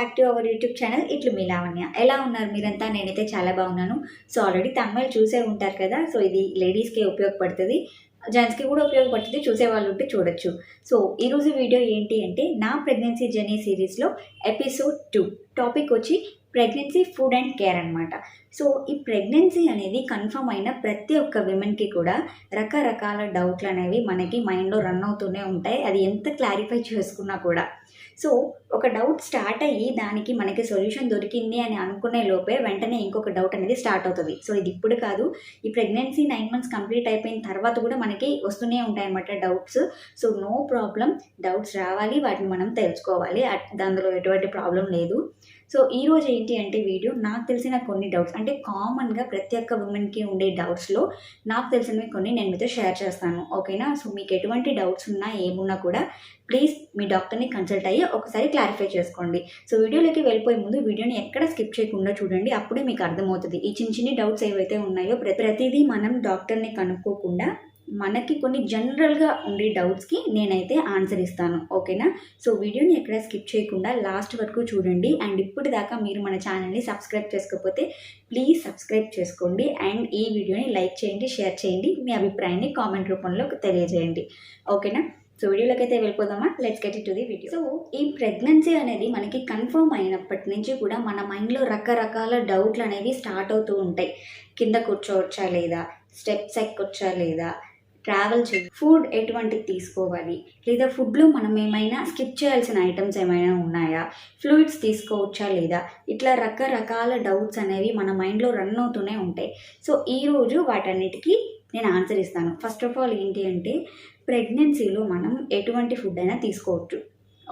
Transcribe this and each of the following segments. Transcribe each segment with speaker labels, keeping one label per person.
Speaker 1: Back to our YouTube channel ఇట్లు మీ లావణ్య. ఎలా ఉన్నారు మీరంతా? నేనైతే చాలా బాగున్నాను. సో ఆల్రెడీ తమిళ చూసే ఉంటారు కదా సో ఇది లేడీస్కే ఉపయోగపడుతుంది. జెంట్స్కి కూడా ఉపయోగపడుతుంది చూసే వాళ్ళు ఉంటే చూడొచ్చు. సో ఈరోజు వీడియో ఏంటి అంటే నా ప్రెగ్నెన్సీ జర్నీ సిరీస్లో ఎపిసోడ్ టూ టాపిక్ వచ్చి ప్రెగ్నెన్సీ ఫుడ్ అండ్ కేర్ అనమాట సో ఈ ప్రెగ్నెన్సీ అనేది కన్ఫర్మ్ అయిన ప్రతి ఒక్క విమెన్కి కూడా రకరకాల డౌట్లు అనేవి మనకి మైండ్లో రన్ అవుతూనే ఉంటాయి. అది ఎంత క్లారిఫై చేసుకున్నా కూడా. సో ఒక డౌట్ స్టార్ట్ అయ్యి దానికి మనకి సొల్యూషన్ దొరికింది అని అనుకునే లోపే వెంటనే ఇంకొక డౌట్ అనేది స్టార్ట్ అవుతుంది. సో ఇది ఇప్పుడు కాదు. ఈ ప్రెగ్నెన్సీ నైన్ మంత్స్ కంప్లీట్ అయిపోయిన తర్వాత కూడా మనకి వస్తూనే ఉంటాయన్నమాట doubts so no problem doubts రావాలి. వాటిని మనం తెలుసుకోవాలి. అందులో ఎటువంటి ప్రాబ్లం లేదు. సో ఈ రోజు ఏంటి అంటే వీడియో నాకు తెలిసిన కొన్ని డౌట్స్ అంటే కామన్గా ప్రతి ఒక్క ఉమెన్కి ఉండే డౌట్స్లో నాకు తెలిసినవి కొన్ని నేను మీతో షేర్ చేస్తాను. ఓకేనా సో మీకు ఎటువంటి డౌట్స్ ఉన్నా ఏమున్నా కూడా ప్లీజ్ మీ డాక్టర్ని కన్సల్ట్ అయ్యి ఒకసారి క్లారిఫై చేసుకోండి. సో వీడియోలోకి వెళ్ళిపోయే ముందు వీడియోని ఎక్కడ స్కిప్ చేయకుండా చూడండి అప్పుడే మీకు అర్థమవుతుంది. ఈ చిన్న చిన్న డౌట్స్ ఏవైతే ఉన్నాయో ప్రతిదీ మనం డాక్టర్ని కనుక్కోకుండా మనకి కొన్ని జనరల్గా ఉండే డౌట్స్కి నేనైతే ఆన్సర్ ఇస్తాను. ఓకేనా? సో వీడియోని ఎక్కడ స్కిప్ చేయకుండా లాస్ట్ వరకు చూడండి. అండ్ ఇప్పటిదాకా మీరు మన ఛానల్ని సబ్స్క్రైబ్ చేసుకోకపోతే ప్లీజ్ సబ్స్క్రైబ్ చేసుకోండి. అండ్ ఈ వీడియోని లైక్ చేయండి షేర్ చేయండి. మీ అభిప్రాయాన్ని కామెంట్ రూపంలో తెలియజేయండి. ఓకేనా? సో వీడియోలోకి అయితే వెళ్ళిపోదామా? Let's get to the video so ఈ ప్రెగ్నెన్సీ అనేది మనకి కన్ఫర్మ్ అయినప్పటి నుంచి కూడా మన మైండ్లో రకరకాల డౌట్లు అనేవి స్టార్ట్ అవుతూ ఉంటాయి. కింద కూర్చోవచ్చా లేదా? స్టెప్స్ ఎక్కొచ్చా లేదా? ట్రావెల్ చే ఫుడ్ ఎటువంటిది తీసుకోవాలి? లేదా ఫుడ్లో మనం ఏమైనా స్కిప్ చేయాల్సిన ఐటమ్స్ ఏమైనా ఉన్నాయా? ఫ్లూయిడ్స్ తీసుకోవచ్చా లేదా? ఇట్లా రకరకాల డౌట్స్ అనేవి మన మైండ్లో రన్ అవుతూనే ఉంటాయి. సో ఈరోజు వాటన్నిటికీ నేను ఆన్సర్ ఇస్తాను. ఫస్ట్ ఆఫ్ ఆల్ ఏంటి అంటే ప్రెగ్నెన్సీలో మనం ఎటువంటి ఫుడ్ అయినా తీసుకోవచ్చు.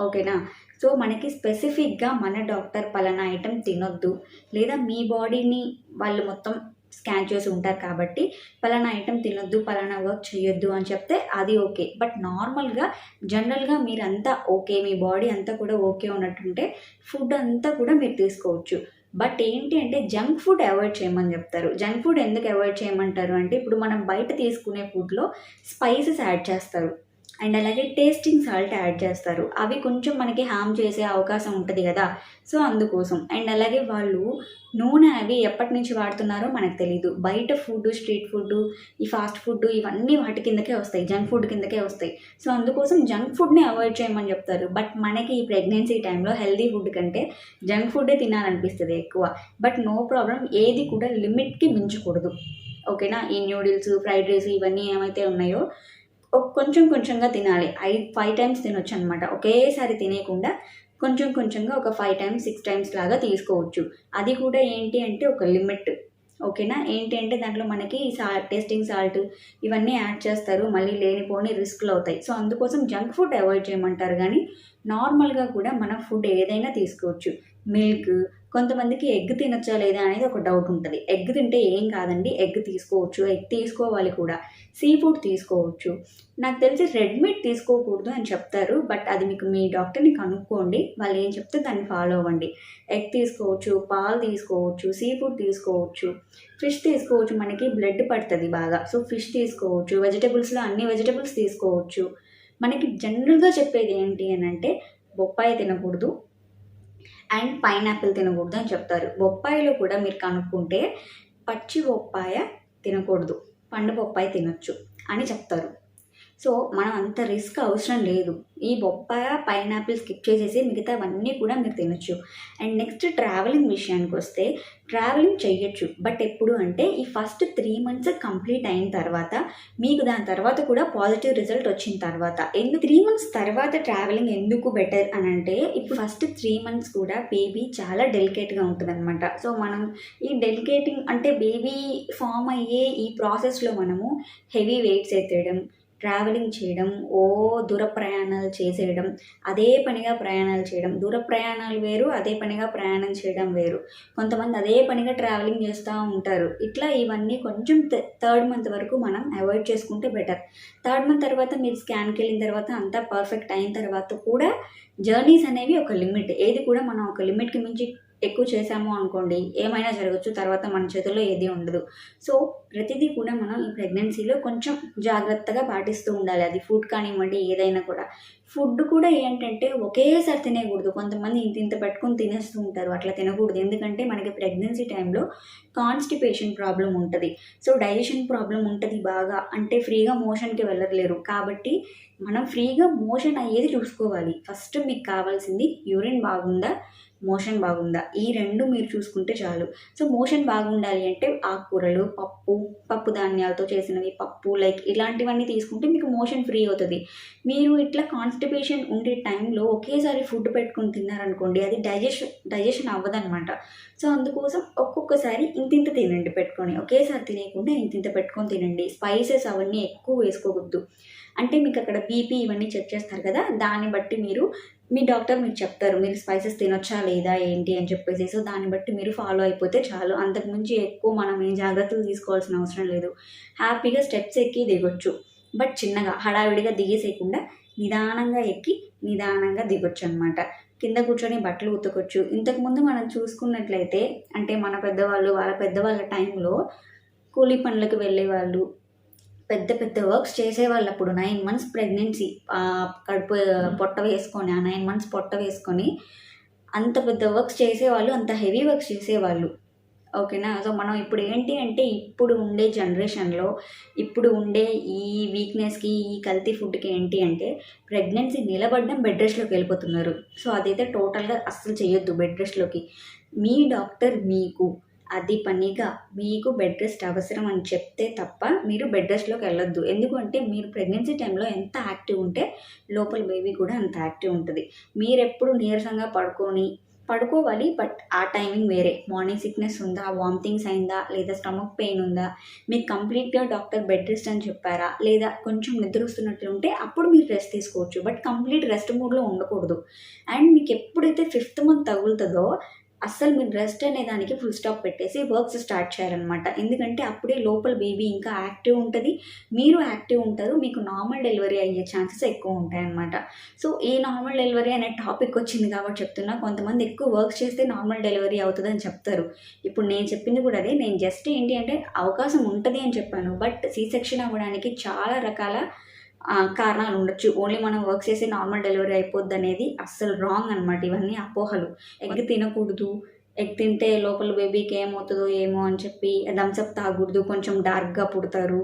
Speaker 1: ఓకేనా? సో మనకి స్పెసిఫిక్గా మన డాక్టర్ పలానా ఐటెం తినొద్దు. లేదా మీ బాడీని వాళ్ళు మొత్తం స్కాన్ చేసి ఉంటారు కాబట్టి పలానా ఐటెం తినొద్దు పలానా వర్క్ చేయొద్దు అని చెప్తే అది ఓకే. బట్ నార్మల్గా జనరల్గా మీరంతా ఓకే మీ బాడీ అంతా కూడా ఓకే ఉన్నట్టుంటే ఫుడ్ అంతా కూడా మీరు తీసుకోవచ్చు. బట్ ఏంటి అంటే జంక్ ఫుడ్ అవాయిడ్ చేయమని చెప్తారు. జంక్ ఫుడ్ ఎందుకు అవాయిడ్ చేయమంటారు అంటే ఇప్పుడు మనం బయట తీసుకునే ఫుడ్లో స్పైసెస్ యాడ్ చేస్తారు. అండ్ అలాగే టేస్టింగ్ సాల్ట్ యాడ్ చేస్తారు. అవి కొంచెం మనకి హామ్ చేసే అవకాశం ఉంటుంది కదా. సో అందుకోసం. అండ్ అలాగే వాళ్ళు నూనె అవి ఎప్పటి నుంచి వాడుతున్నారో మనకు తెలియదు బయట ఫుడ్ స్ట్రీట్ ఫుడ్ ఈ ఫాస్ట్ ఫుడ్ ఇవన్నీ వాటి కిందకే వస్తాయి. జంక్ ఫుడ్ కిందకే వస్తాయి. సో అందుకోసం జంక్ ఫుడ్ని అవాయిడ్ చేయమని చెప్తారు. బట్ మనకి ఈ ప్రెగ్నెన్సీ టైంలో హెల్దీ ఫుడ్ కంటే జంక్ ఫుడ్డే తినాలనిపిస్తుంది ఎక్కువ. బట్ నో ప్రాబ్లం ఏది కూడా లిమిట్కి మించకూడదు. ఓకేనా? ఈ న్యూడిల్స్ ఫ్రైడ్ రైస్ ఇవన్నీ ఏమైతే ఉన్నాయో కొంచెం కొంచెంగా తినాలి. ఐదు ఫైవ్ టైమ్స్ తినొచ్చు అనమాట ఒకేసారి తినేయకుండా కొంచెం కొంచెంగా ఒక ఫైవ్ టైమ్స్ సిక్స్ టైమ్స్ లాగా తీసుకోవచ్చు. అది కూడా ఏంటి అంటే ఒక లిమిట్. ఓకేనా? ఏంటి అంటే దాంట్లో మనకి సా టేస్టింగ్ సాల్ట్ ఇవన్నీ యాడ్ చేస్తారు. మళ్ళీ లేనిపోని రిస్క్లు అవుతాయి. సో అందుకోసం జంక్ ఫుడ్ అవాయిడ్ చేయమంటారు. కానీ నార్మల్గా కూడా మన ఫుడ్ ఏదైనా తీసుకోవచ్చు. మిల్క్ కొంతమందికి ఎగ్ తినచ్చా లేదా అనేది ఒక డౌట్ ఉంటుంది. ఎగ్ తింటే ఏం కాదండి ఎగ్ తీసుకోవచ్చు ఎగ్ తీసుకోవాలి కూడా. సీ ఫుడ్ తీసుకోవచ్చు. నాకు తెలిసి రెడ్ మీట్ తీసుకోకూడదు అని చెప్తారు బట్ అది మీకు మీ డాక్టర్ని కనుక్కోండి. వాళ్ళు ఏం చెప్తే దాన్ని ఫాలో అవ్వండి. ఎగ్ తీసుకోవచ్చు పాలు తీసుకోవచ్చు సీ ఫుడ్ తీసుకోవచ్చు. ఫిష్ తీసుకోవచ్చు మనకి బ్లడ్ పడుతుంది బాగా. సో ఫిష్ తీసుకోవచ్చు వెజిటబుల్స్లో అన్ని వెజిటబుల్స్ తీసుకోవచ్చు. మనకి జనరల్గా చెప్పేది ఏంటి అని అంటే బొప్పాయి తినకూడదు అండ్ పైనాపిల్ తినకూడదు అని చెప్తారు. బొప్పాయిలో కూడా మీరు కనుక్కుంటే పచ్చి బొప్పాయ తినకూడదు. పండు బొప్పాయి తినొచ్చు అని చెప్తారు. సో మనం అంత రిస్క్ అవసరం లేదు. ఈ బొప్పాయ పైనాపిల్ స్కిప్ చేసేసి మిగతావన్నీ కూడా మీరు తినొచ్చు. అండ్ నెక్స్ట్ ట్రావెలింగ్ విషయానికి వస్తే ట్రావెలింగ్ చేయొచ్చు బట్ ఎప్పుడు అంటే ఈ ఫస్ట్ త్రీ మంత్స్ కంప్లీట్ అయిన తర్వాత మీకు దాని తర్వాత కూడా పాజిటివ్ రిజల్ట్ వచ్చిన తర్వాత. ఎందుకు త్రీ మంత్స్ తర్వాత ట్రావెలింగ్ ఎందుకు బెటర్ అని అంటే ఇప్పుడు ఫస్ట్ త్రీ మంత్స్ కూడా బేబీ చాలా డెలికేట్గా ఉంటుందన్నమాట. సో మనం ఈ డెలికేటింగ్ అంటే బేబీ ఫామ్ అయ్యే ఈ ప్రాసెస్లో మనము హెవీ వెయిట్స్ ఎత్తేయడం ట్రావెలింగ్ చేయడం ఓ దూర ప్రయాణాలు చేసేయడం అదే పనిగా ప్రయాణాలు చేయడం. దూర ప్రయాణాలు వేరు అదే పనిగా ప్రయాణం చేయడం వేరు. కొంతమంది అదే పనిగా ట్రావెలింగ్ చేస్తూ ఉంటారు. ఇట్లా ఇవన్నీ కొంచెం థర్డ్ మంత్ వరకు మనం అవాయిడ్ చేసుకుంటే బెటర్ థర్డ్ మంత్ తర్వాత మీరు స్కాన్కి వెళ్ళిన తర్వాత అంతా పర్ఫెక్ట్ అయిన తర్వాత కూడా జర్నీస్ అనేవి ఒక లిమిట్ ఏది కూడా మనం ఒక లిమిట్కి మించి ఎక్కువ చేసాము అనుకోండి ఏమైనా జరగచ్చు తర్వాత మన చేతుల్లో ఏది ఉండదు. సో ప్రతిదీ కూడా మనం ఈ ప్రెగ్నెన్సీలో కొంచెం జాగ్రత్తగా పాటిస్తూ ఉండాలి. అది ఫుడ్ కానివ్వండి ఏదైనా కూడా. ఫుడ్ కూడా ఏంటంటే ఒకేసారి తినేయకూడదు. కొంతమంది ఇంత ఇంత పెట్టుకుని తినేస్తూ ఉంటారు. అట్లా తినకూడదు. ఎందుకంటే మనకి ప్రెగ్నెన్సీ టైంలో కాన్స్టిపేషన్ ప్రాబ్లం ఉంటుంది. సో డైజెషన్ ప్రాబ్లం ఉంటుంది బాగా. అంటే ఫ్రీగా మోషన్కి వెళ్ళలేరు. కాబట్టి మనం ఫ్రీగా మోషన్ అయ్యేది చూసుకోవాలి. ఫస్ట్ మీకు కావాల్సింది యూరిన్ బాగుందా మోషన్ బాగుందా? ఈ రెండు మీరు చూసుకుంటే చాలు. సో మోషన్ బాగుండాలి అంటే ఆకుకూరలు పప్పు పప్పు ధాన్యాలతో చేసినవి పప్పు లైక్ ఇలాంటివన్నీ తీసుకుంటే మీకు మోషన్ ఫ్రీ అవుతుంది. మీరు ఇట్లా కాన్స్టిపేషన్ ఉండే టైంలో ఒకేసారి ఫుడ్ పెట్టుకొని తిన్నారనుకోండి అది డైజెషన్ డైజెషన్ అవ్వదనమాట సో అందుకోసం ఒక్కొక్కసారి ఇంతింత తినండి పెట్టుకొని. ఒకేసారి తినేయకుండా ఇంతింత పెట్టుకొని తినండి. స్పైసెస్ అవన్నీ ఎక్కువ వేసుకోవద్దు. అంటే మీకు అక్కడ బీపీ ఇవన్నీ చెక్ చేస్తారు కదా దాన్ని బట్టి మీరు మీ డాక్టర్ మీకు చెప్తారు మీరు స్పైసెస్ తినొచ్చా లేదా ఏంటి అని చెప్పేసి. సో దాన్ని బట్టి మీరు ఫాలో అయిపోతే చాలు. అంతకుమించి ఎక్కువ మనం ఏం జాగ్రత్తలు తీసుకోవాల్సిన అవసరం లేదు. హ్యాపీగా స్టెప్స్ ఎక్కి దిగొచ్చు. బట్ చిన్నగా హడావిడిగా దిగేసేయకుండా నిదానంగా ఎక్కి నిదానంగా దిగొచ్చు అనమాట కింద కూర్చొని బట్టలు ఉతకొచ్చు. ఇంతకుముందు మనం చూసుకున్నట్లయితే అంటే మన పెద్దవాళ్ళు వాళ్ళ పెద్దవాళ్ళ టైంలో కూలీ పనులకు వెళ్ళేవాళ్ళు పెద్ద పెద్ద వర్క్స్ చేసేవాళ్ళు అప్పుడు నైన్ మంత్స్ ప్రెగ్నెన్సీ కడుపు పొట్ట వేసుకొని ఆ నైన్ మంత్స్ పొట్ట వేసుకొని అంత పెద్ద వర్క్స్ చేసేవాళ్ళు అంత హెవీ వర్క్స్ చేసేవాళ్ళు. ఓకేనా? సో మనం ఇప్పుడు ఏంటి అంటే ఇప్పుడు ఉండే జనరేషన్లో ఇప్పుడు ఉండే ఈ వీక్నెస్కి ఈ కల్తీ ఫుడ్కి ఏంటి అంటే ప్రెగ్నెన్సీ నిలబడడం బెడ్ రెస్ట్లోకి వెళ్ళిపోతున్నారు. సో అదైతే టోటల్గా అస్సలు చేయొద్దు బెడ్ రెస్ట్లోకి. మీ డాక్టర్ మీకు అది పనిగా మీకు బెడ్ రెస్ట్ అవసరం అని చెప్తే తప్ప మీరు బెడ్ రెస్ట్లోకి వెళ్ళొద్దు. ఎందుకంటే మీరు ప్రెగ్నెన్సీ టైంలో ఎంత యాక్టివ్ ఉంటే లోపల బేబీ కూడా అంత యాక్టివ్ ఉంటుంది. మీరు ఎప్పుడు నీరసంగా పడుకొని పడుకోవాలి బట్ ఆ టైమింగ్ వేరే. మార్నింగ్ సిక్నెస్ ఉందా? వామిటింగ్స్ అయిందా? లేదా స్టమక్ పెయిన్ ఉందా? మీకు కంప్లీట్గా డాక్టర్ బెడ్ రెస్ట్ అని చెప్పారా? లేదా కొంచెం నిద్ర వస్తున్నట్లు ఉంటే అప్పుడు మీరు రెస్ట్ తీసుకోవచ్చు. బట్ కంప్లీట్ రెస్ట్ మూడ్లో ఉండకూడదు. అండ్ మీకు ఎప్పుడైతే ఫిఫ్త్ మంత్ తగులుతుందో అస్సలు మీరు రెస్ట్ అనే దానికి ఫుల్ స్టాప్ పెట్టేసి వర్క్స్ స్టార్ట్ చేయాలన్నమాట. ఎందుకంటే అప్పుడే లోపల బేబీ ఇంకా యాక్టివ్ ఉంటుంది. మీరు యాక్టివ్ ఉంటారు. మీకు నార్మల్ డెలివరీ అయ్యే ఛాన్సెస్ ఎక్కువ ఉంటాయన్నమాట. సో ఈ నార్మల్ డెలివరీ అనే టాపిక్ వచ్చింది కాబట్టి చెప్తున్నా. కొంతమంది ఎక్కువ వర్క్ చేస్తే నార్మల్ డెలివరీ అవుతుంది అని చెప్తారు. ఇప్పుడు నేను చెప్పింది కూడా అదే. నేను జస్ట్ ఏంటి అంటే అవకాశం ఉంటుంది అని చెప్పాను. బట్ సీ సెక్షన్ అవ్వడానికి చాలా రకాల కారణాలు ఉండొచ్చు. ఓన్లీ మనం వర్క్ చేసి నార్మల్ డెలివరీ అయిపోద్ది అనేది అస్సలు రాంగ్ అనమాట ఇవన్నీ అపోహలు. ఎగ్ తినకూడదు ఎగ్ తింటే లోపల బేబీకి ఏమవుతుందో ఏమో అని చెప్పి థమ్స్అప్ తాగకూడదు కొంచెం డార్క్గా పుడతారు.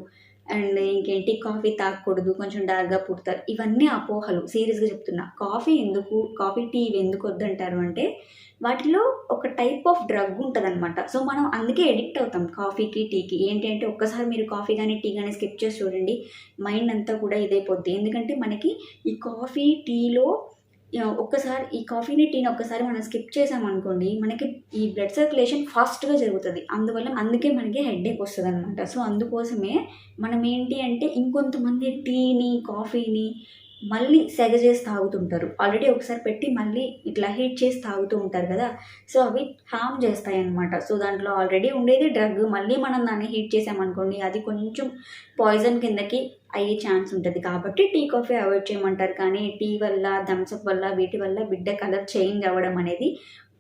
Speaker 1: అండ్ ఇంకేంటి? కాఫీ తాగకూడదు కొంచెం డార్క్గా పుడతారు. ఇవన్నీ అపోహలు. సీరియస్గా చెప్తున్నా. కాఫీ ఎందుకు కాఫీ టీ ఇవి ఎందుకు వద్దంటారు అంటే వాటిలో ఒక టైప్ ఆఫ్ డ్రగ్ ఉంటుందన్నమాట. సో మనం అందుకే ఎడిక్ట్ అవుతాం కాఫీకి టీకి. ఏంటి అంటే ఒక్కసారి మీరు కాఫీ కానీ టీ కానీ స్కిప్ చేసి చూడండి మైండ్ అంతా కూడా ఇదైపోద్ది. ఎందుకంటే మనకి ఈ కాఫీ టీలో ఒక్కసారి ఈ కాఫీని టీని ఒక్కసారి మనం స్కిప్ చేసామనుకోండి మనకి ఈ బ్లడ్ సర్క్యులేషన్ ఫాస్ట్గా జరుగుతుంది. అందువల్ల అందుకే మనకి హెడ్ఏక్ వస్తుంది అనమాట సో అందుకోసమే మనం ఏంటి అంటే ఇంకొంతమంది టీని కాఫీని మళ్ళీ సెగ చేసి తాగుతుంటారు. ఆల్రెడీ ఒకసారి పెట్టి మళ్ళీ ఇట్లా హీట్ చేసి తాగుతూ ఉంటారు కదా. సో అవి హామ్ చేస్తాయి అన్నమాట సో దాంట్లో ఆల్రెడీ ఉండేది డ్రగ్ మళ్ళీ మనం దాన్ని హీట్ చేసామనుకోండి అది కొంచెం పాయిజన్ కిందకి అయ్యే ఛాన్స్ ఉంటుంది. కాబట్టి టీ కాఫీ అవాయిడ్ చేయమంటారు. కానీ టీ వల్ల థమ్స్అప్ వల్ల వీటి వల్ల బిడ్డ కలర్ చేంజ్ అవ్వడం అనేది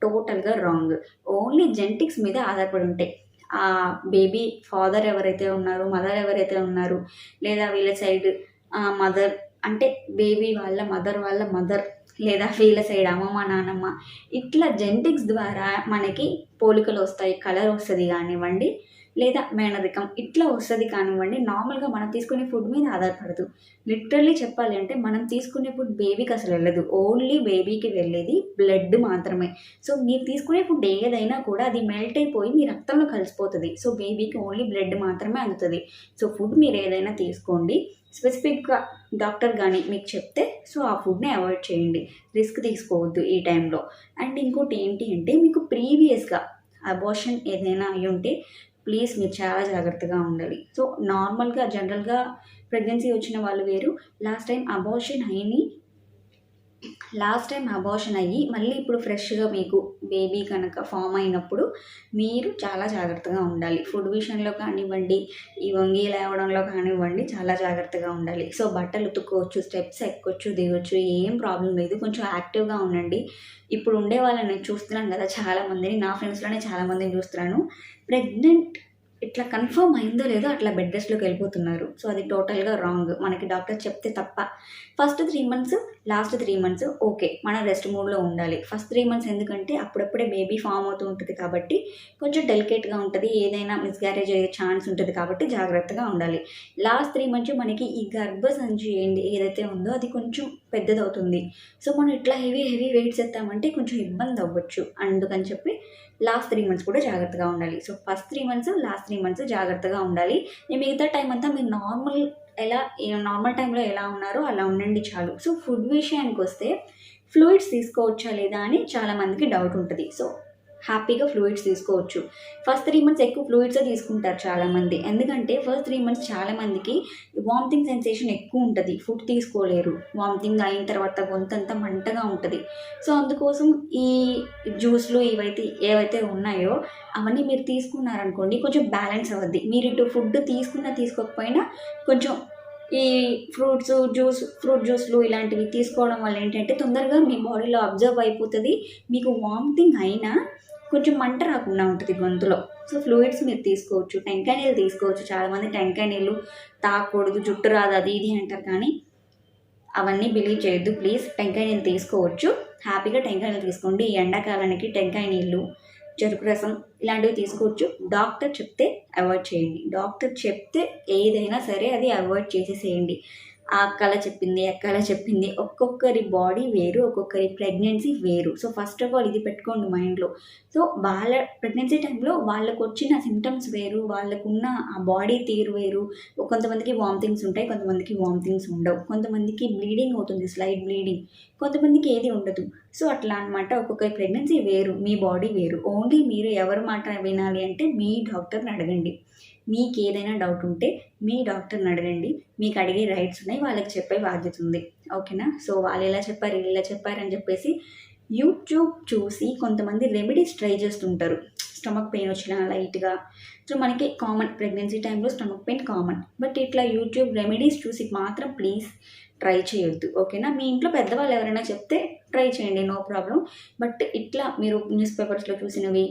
Speaker 1: టోటల్గా రాంగ్ ఓన్లీ జెంటిక్స్ మీద ఆధారపడి ఉంటాయి. ఆ బేబీ ఫాదర్ ఎవరైతే ఉన్నారో మదర్ ఎవరైతే ఉన్నారో లేదా వీళ్ళ సైడ్ మదర్ అంటే బేబీ వాళ్ళ మదర్ వాళ్ళ మదర్ లేదా వీళ్ళ సైడ్ అమ్మమ్మ నాన్నమ్మ ఇట్లా జెంటిక్స్ ద్వారా మనకి పోలికలు వస్తాయి కలర్ వస్తుంది కానివ్వండి. లేదా మేనరికం. ఇట్లా వస్తుంది కానివ్వండి నార్మల్గా మనం తీసుకునే ఫుడ్ మీద ఆధారపడదు. లిటరల్లీ చెప్పాలి అంటే మనం తీసుకునే ఫుడ్ బేబీకి అసలు వెళ్ళదు. ఓన్లీ బేబీకి వెళ్ళేది బ్లడ్ మాత్రమే. సో మీరు తీసుకునే ఫుడ్ ఏదైనా కూడా అది మెల్ట్ అయిపోయి మీ రక్తంలో కలిసిపోతుంది. సో బేబీకి ఓన్లీ బ్లడ్ మాత్రమే అందుతుంది. సో ఫుడ్ మీరు ఏదైనా తీసుకోండి. స్పెసిఫిక్గా డాక్టర్ కానీ మీకు చెప్తే సో ఆ ఫుడ్ని అవాయిడ్ చేయండి. రిస్క్ తీసుకోవద్దు ఈ టైంలో. అండ్ ఇంకోటి ఏంటి అంటే మీకు ప్రీవియస్గా అబోషన్ ఏదైనా అయి ఉంటే ప్లీజ్ మీరు చాలా జాగ్రత్తగా ఉండాలి. సో నార్మల్గా జనరల్గా ప్రెగ్నెన్సీ వచ్చిన వాళ్ళు వేరు. లాస్ట్ టైం అబార్షన్ అయిని లాస్ట్ టైం అబార్షన్ అయ్యి మళ్ళీ ఇప్పుడు ఫ్రెష్గా మీకు బేబీ కనుక ఫామ్ అయినప్పుడు మీరు చాలా జాగ్రత్తగా ఉండాలి. ఫుడ్ విషయంలో కానివ్వండి ఈ వంగి లేవడంలో కానివ్వండి చాలా జాగ్రత్తగా ఉండాలి. సో బట్టలు ఉతుక్కోవచ్చు స్టెప్స్ ఎక్కొచ్చు దిగొచ్చు ఏం ప్రాబ్లం లేదు. కొంచెం యాక్టివ్గా ఉండండి. ఇప్పుడు ఉండే వాళ్ళని చూస్తున్నాను కదా చాలా మందిని నా ఫ్రెండ్స్లోనే చాలామందిని చూస్తున్నాను. ప్రెగ్నెంట్ ఇట్లా కన్ఫర్మ్ అయిందో లేదో అట్లా బెడ్ రెస్ట్లోకి వెళ్ళిపోతున్నారు. సో అది టోటల్గా రాంగ్ మనకి డాక్టర్ చెప్తే తప్ప. First three months last three months okay మన రెస్ట్ మూడ్లో ఉండాలి. ఫస్ట్ త్రీ మంత్స్ ఎందుకంటే అప్పుడప్పుడే బేబీ ఫామ్ అవుతూ ఉంటుంది కాబట్టి కొంచెం డెలికేట్గా ఉంటుంది. ఏదైనా మిస్క్యారేజ్ అయ్యే ఛాన్స్ ఉంటుంది కాబట్టి జాగ్రత్తగా ఉండాలి. లాస్ట్ త్రీ మంత్స్ మనకి ఈ గర్భసంచి ఏంటి ఏదైతే ఉందో అది కొంచెం పెద్దదవుతుంది. సో మనం ఇట్లా హెవీ హెవీ వెయిట్స్ ఎత్తామంటే కొంచెం ఇబ్బంది అవ్వచ్చు. అందుకని చెప్పి లాస్ట్ త్రీ మంత్స్ కూడా జాగ్రత్తగా ఉండాలి. So first three months last three months జాగ్రత్తగా ఉండాలి. మిగతా టైం అంతా మీరు నార్మల్ ఎలా నార్మల్ టైంలో ఎలా ఉన్నారో అలా ఉండండి చాలు. సో ఫుడ్ విషయానికి వస్తే ఫ్లూయిడ్స్ తీసుకోవచ్చా లేదా అని చాలామందికి డౌట్ ఉంటుంది. సో హ్యాపీగా ఫ్లూయిడ్స్ తీసుకోవచ్చు. ఫస్ట్ త్రీ మంత్స్ ఎక్కువ ఫ్లూయిడ్సే తీసుకుంటారు చాలామంది. ఎందుకంటే ఫస్ట్ త్రీ మంత్స్ చాలామందికి వామిటింగ్ సెన్సేషన్ ఎక్కువ ఉంటుంది. ఫుడ్ తీసుకోలేరు. వామిటింగ్ అయిన తర్వాత గొంతంతా మంటగా ఉంటుంది. సో అందుకోసం ఈ జ్యూస్లు ఇవైతే ఏవైతే ఉన్నాయో అవన్నీ మీరు తీసుకున్నారనుకోండి కొంచెం బ్యాలెన్స్ అవ్వద్ది. మీరు ఇటు ఫుడ్ తీసుకున్నా తీసుకోకపోయినా కొంచెం ఈ ఫ్రూట్స్ జ్యూస్ ఫ్రూట్ జ్యూస్లు ఇలాంటివి తీసుకోవడం వల్ల ఏంటంటే తొందరగా మీ బాడీలో అబ్జర్వ్ అయిపోతుంది. మీకు వామిటింగ్ అయినా కొంచెం మంట రాకుండా ఉంటుంది గొంతులో. సో ఫ్లూయిడ్స్ మీరు తీసుకోవచ్చు టెంకాయ నీళ్ళు తీసుకోవచ్చు. చాలామంది టెంకాయ నీళ్ళు తాగకూడదు జుట్టు రాదు అది ఇది అంటారు కానీ అవన్నీ బిలీవ్ చేయొద్దు. ప్లీజ్ టెంకాయ నీళ్ళు తీసుకోవచ్చు. హ్యాపీగా టెంకాయ నీళ్ళు తీసుకోండి. ఈ ఎండాకాలానికి టెంకాయ నీళ్ళు చెరుకు రసం ఇలాంటివి తీసుకోవచ్చు. డాక్టర్ చెప్తే అవాయిడ్ చేయండి. డాక్టర్ చెప్తే ఏదైనా సరే అది అవాయిడ్ చేసేసేయండి. ఆ అక్కలా చెప్పింది అక్కలా చెప్పింది. ఒక్కొక్కరి బాడీ వేరు ఒక్కొక్కరి ప్రెగ్నెన్సీ వేరు. సో ఫస్ట్ ఆఫ్ ఆల్ ఇది పెట్టుకోండి మైండ్లో సో వాళ్ళ ప్రెగ్నెన్సీ టైంలో వాళ్ళకు వచ్చిన సిమ్టమ్స్ వేరు వాళ్ళకున్న ఆ బాడీ తీరు వేరు. కొంతమందికి వామిటింగ్స్ ఉంటాయి కొంతమందికి వామిటింగ్స్ ఉండవు. కొంతమందికి బ్లీడింగ్ అవుతుంది స్లైట్ బ్లీడింగ్ కొంతమందికి ఏది ఉండదు. సో అట్లా అనమాట ఒక్కొక్క ప్రెగ్నెన్సీ వేరు మీ బాడీ వేరు. ఓన్లీ మీరు ఎవరి మాట వినాలి అంటే మీ డాక్టర్ని అడగండి. మీకు ఏదైనా డౌట్ ఉంటే మీ డాక్టర్ని అడగండి. మీకు అడిగే రైట్స్ ఉన్నాయి వాళ్ళకి చెప్పే బాధ్యత ఉంది. ఓకేనా? సో వాళ్ళు ఎలా చెప్పారు ఇలా చెప్పారు అని చెప్పేసి యూట్యూబ్ చూసి కొంతమంది రెమెడీస్ ట్రై చేస్తుంటారు. స్టమక్ పెయిన్ వచ్చిన లైట్గా. సో మనకి కామన్ ప్రెగ్నెన్సీ టైంలో స్టమక్ పెయిన్ కామన్. బట్ ఇట్లా యూట్యూబ్ రెమెడీస్ చూసి మాత్రం ప్లీజ్ ట్రై చేయొద్దు ఓకేనా? మీ ఇంట్లో పెద్దవాళ్ళు ఎవరైనా చెప్తే ట్రై చేయండి నో ప్రాబ్లం. బట్ ఇట్లా మీరు న్యూస్ పేపర్స్లో చూసినవి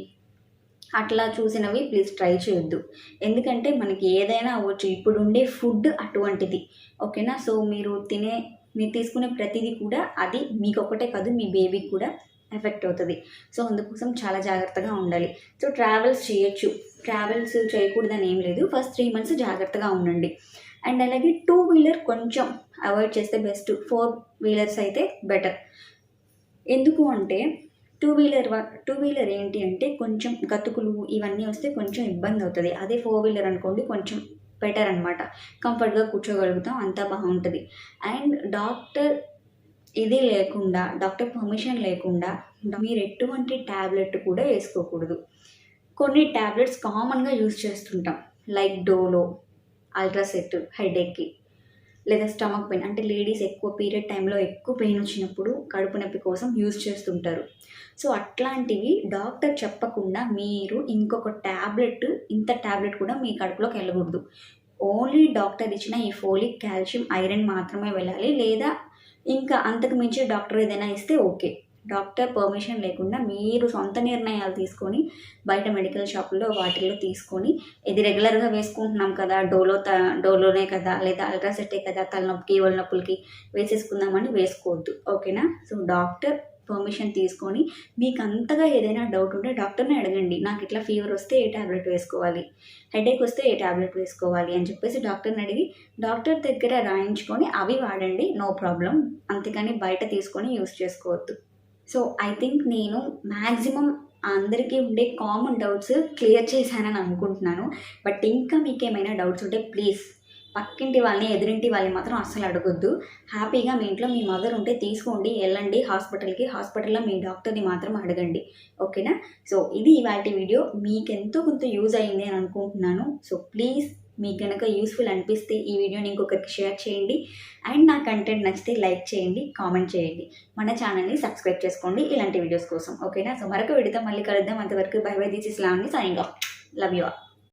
Speaker 1: అట్లా చూసినవి ప్లీజ్ ట్రై చేయొద్దు. ఎందుకంటే మనకి ఏదైనా అవ్వచ్చు ఇప్పుడు ఉండే ఫుడ్ అటువంటిది ఓకేనా? సో మీరు తినే మీరు తీసుకునే ప్రతిదీ కూడా అది మీకు ఒకటే కాదు మీ బేబీకి కూడా ఎఫెక్ట్ అవుతుంది. సో అందుకోసం చాలా జాగ్రత్తగా ఉండాలి. సో ట్రావెల్స్ చేయొచ్చు. ట్రావెల్స్ చేయకూడదని ఏం లేదు. ఫస్ట్ త్రీ మంత్స్ జాగ్రత్తగా ఉండండి. అండ్ అలాగే టూ వీలర్ కొంచెం అవాయిడ్ చేస్తే బెస్ట్. ఫోర్ వీలర్స్ అయితే బెటర్. ఎందుకు అంటే టూ వీలర్ టూ వీలర్ ఏంటి అంటే కొంచెం గతుకులు ఇవన్నీ వస్తే కొంచెం ఇబ్బంది అవుతుంది. అదే ఫోర్ వీలర్ అనుకోండి కొంచెం బెటర్ అనమాట కంఫర్ట్గా కూర్చోగలుగుతాం అంతా బాగుంటుంది. అండ్ డాక్టర్ ఇది లేకుండా డాక్టర్ పర్మిషన్ లేకుండా మీరు ఎటువంటి ట్యాబ్లెట్ కూడా వేసుకోకూడదు. కొన్ని ట్యాబ్లెట్స్ కామన్గా యూజ్ చేస్తుంటాం. లైక్ డోలో అల్ట్రాసెట్ హెడేక్కి. లేదా స్టమక్ పెయిన్ అంటే లేడీస్ ఎక్కువ పీరియడ్ టైంలో ఎక్కువ పెయిన్ వచ్చినప్పుడు కడుపు నొప్పి కోసం యూజ్ చేస్తుంటారు. సో అట్లాంటివి డాక్టర్ చెప్పకుండా మీరు ఇంకొక ట్యాబ్లెట్ ఇంత ట్యాబ్లెట్ కూడా మీ కడుపులోకి వెళ్ళకూడదు. ఓన్లీ డాక్టర్ ఇచ్చిన ఈ ఫోలిక్ కాల్షియం ఐరన్ మాత్రమే వెళ్ళాలి లేదా ఇంకా అంతకు మించి డాక్టర్ ఏదైనా ఇస్తే ఓకే. డాక్టర్ పర్మిషన్ లేకుండా మీరు సొంత నిర్ణయాలు తీసుకొని బయట మెడికల్ షాపుల్లో వాటిల్లో తీసుకొని ఇది రెగ్యులర్గా వేసుకుంటున్నాం కదా డోలో త డోలోనే కదా లేదా అల్ట్రాసెట్టే కదా తలనొప్పికి ఒళ్ళనొప్పులకి వేసేసుకుందామని వేసుకోవద్దు. ఓకేనా? సో డాక్టర్ పర్మిషన్ తీసుకొని మీకు అంతగా ఏదైనా డౌట్ ఉంటే డాక్టర్ని అడగండి. నాకు ఇట్లా ఫీవర్ వస్తే ఏ ట్యాబ్లెట్ వేసుకోవాలి? హెడేక్ వస్తే ఏ ట్యాబ్లెట్ వేసుకోవాలి? అని చెప్పేసి డాక్టర్ని అడిగి డాక్టర్ దగ్గర రాయించుకొని అవి వాడండి. నో ప్రాబ్లం అంతేకాని బయట తీసుకొని యూస్ చేసుకోవద్దు. సో ఐ థింక్ నేను మ్యాక్సిమం అందరికీ ఉండే కామన్ డౌట్స్ క్లియర్ చేశానని అనుకుంటున్నాను. బట్ ఇంకా మీకు ఏమైనా డౌట్స్ ఉంటే ప్లీజ్ పక్కింటి వాళ్ళని ఎదురింటి వాళ్ళని మాత్రం అస్సలు అడగొద్దు. హ్యాపీగా మీ ఇంట్లో మీ మదర్ ఉంటే తీసుకోండి వెళ్ళండి హాస్పిటల్కి హాస్పిటల్లో మీ డాక్టర్ని మాత్రం అడగండి. ఓకేనా? సో ఇది ఇవాటి వీడియో. మీకు ఎంతో కొంత యూజ్ అయింది అని అనుకుంటున్నాను. సో ప్లీజ్ మీకు కనుక యూస్ఫుల్ అనిపిస్తే ఈ వీడియోని ఇంకొకరికి షేర్ చేయండి. అండ్ నా కంటెంట్ నచ్చితే లైక్ చేయండి కామెంట్ చేయండి. మన ఛానల్ని సబ్స్క్రైబ్ చేసుకోండి ఇలాంటి వీడియోస్ కోసం. ఓకేనా సో మరొక వీడియోతో మళ్ళీ కలుద్దాం. అంతవరకు bye bye this is Lavani love you all